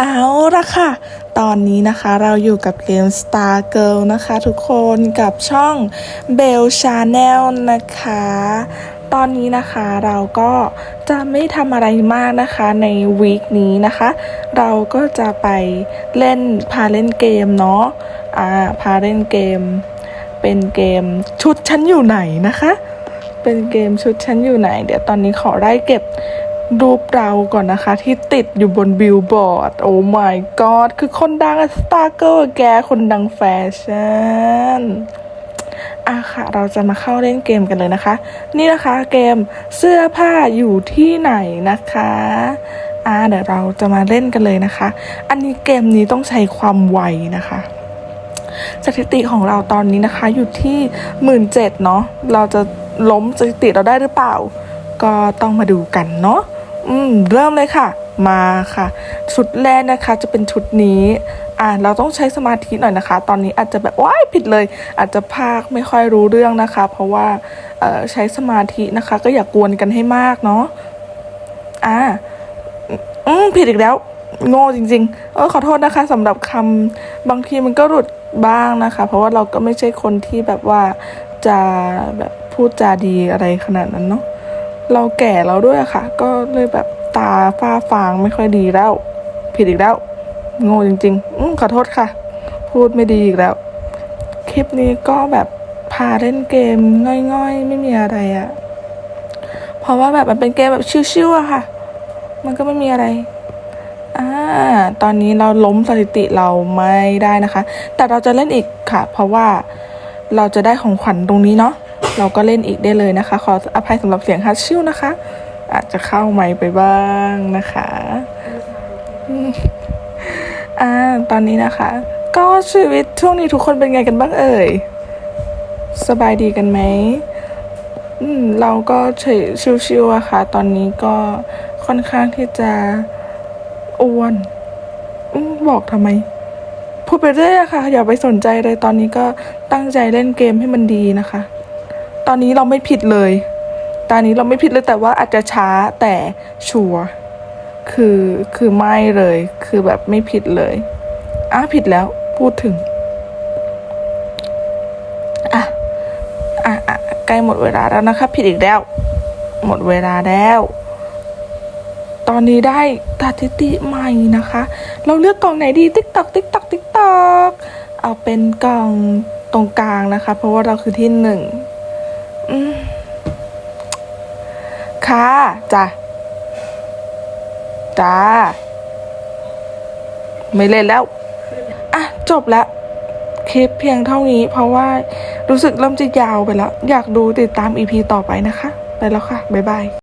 เอาละค่ะ ตอนนี้นะคะเราอยู่กับเกม Star Girl นะคะทุกคนกับช่อง Bell Channel นะคะ ตอนนี้นะคะเราก็จะไม่ทำอะไรมากนะคะในวีคนี้นะคะ เราก็จะไปเล่นพาเล่นเกมเนาะอ่าพาเล่นเกม เป็นเกมชุดฉันอยู่ไหนนะคะ เป็นเกมชุดฉันอยู่ไหน เดี๋ยวตอนนี้ขอได้เก็บ รูปเราก่อนนะคะ ที่ติดอยู่บนบิลบอร์ด โอ้ my god คือคนดังสตาร์เกิลแกคนดังแฟชั่นอะค่ะ เราจะมาเข้าเล่นเกมกันเลยนะคะ นี่นะคะเกมเสื้อผ้าอยู่ที่ไหนนะคะอ่าเดี๋ยวเราจะมาเล่นกันเลยนะคะ อันนี้เกมนี้ต้องใช้ความไวนะคะ สถิติของเราตอนนี้นะคะอยู่ที่หมื่นเจ็ดเนาะเราจะล้มสถิติเราได้หรือเปล่า ก็ต้องมาดูกันเนาะ อืมเริ่มเลยค่ะ มาค่ะ ชุดแรกนะคะจะเป็นชุดนี้อ่าเราต้องใช้สมาธิหน่อยนะคะ ตอนนี้อาจจะแบบว้ายผิดเลย อาจจะพากไม่ค่อยรู้เรื่องนะคะ เพราะว่าเอ่อใช้สมาธินะคะ ก็อย่ากวนกันให้มากเนาะอ่าอืมผิดอีกแล้ว โง่จริงๆเออขอโทษนะคะสำหรับคำบางทีมันก็หลุดบ้างนะคะ เพราะว่าเราก็ไม่ใช่คนที่แบบว่าจะแบบพูดจาดีอะไรขนาดนั้นเนาะ เราแก่แล้วด้วยค่ะ ก็เลยแบบตาฝ้าฟางไม่ค่อยดีแล้ว ผิดอีกแล้ว โง่จริงๆ อืขอโทษค่ะ พูดไม่ดีอีกแล้ว คลิปนี้ก็แบบพาเล่นเกมง่อยๆ ไม่มีอะไรอะเพราะว่าแบบมันเป็นเกมแบบชิวๆอะค่ะ มันก็ไม่มีอะไรอ่าตอนนี้เราล้มสถิติเราไม่ได้นะคะ แต่เราจะเล่นอีกค่ะ เพราะว่าเราจะได้ของขวัญตรงนี้เนาะ เราก็เล่นอีกได้เลยนะคะ ขออภัยสำหรับเสียงฮัตชิวนะคะ อาจจะเข้าไมค์ไปบ้างนะคะอ่าตอนนี้นะคะ ก็ชีวิตช่วงนี้ทุกคนเป็นไงกันบ้างเอ่ย สบายดีกันไหมอืมเราก็เฉยชิวๆอะค่ะ ตอนนี้ก็ค่อนข้างที่จะอ้วนอบอกทำไม พูดไปเรื่อยอะค่ะ อย่าไปสนใจเลยตอนนี้ก็ตั้งใจเล่นเกมให้มันดีนะคะ ตอนนี้เราไม่ผิดเลย ตอนนี้เราไม่ผิดเลยแต่ว่าอาจจะช้าแต่ชัวร์คือคือไม่เลย คือแบบไม่ผิดเลยอะผิดแล้วพูดถึงอะอะอะใกล้หมดเวลาแล้วนะคะ ผิดอีกแล้ว หมดเวลาแล้ว ตอนนี้ได้สถิติใหม่นะคะ เราเลือกกล่องไหนดีติ๊กตอกติ๊กตอกติ๊กตอกเอาเป็นกล่องตรงกลางนะคะ เพราะว่าเราคือที่หนึ่ง ค่ะจ้ะจ้า ไม่เล่นแล้ว อะ จบแล้วคลิปเพียงเท่านี้ เพราะว่ารู้สึกเริ่มจะยาวไปแล้ว อยากดูติดตามอีพีต่อไปนะคะ ไปแล้วค่ะ บ๊ายบาย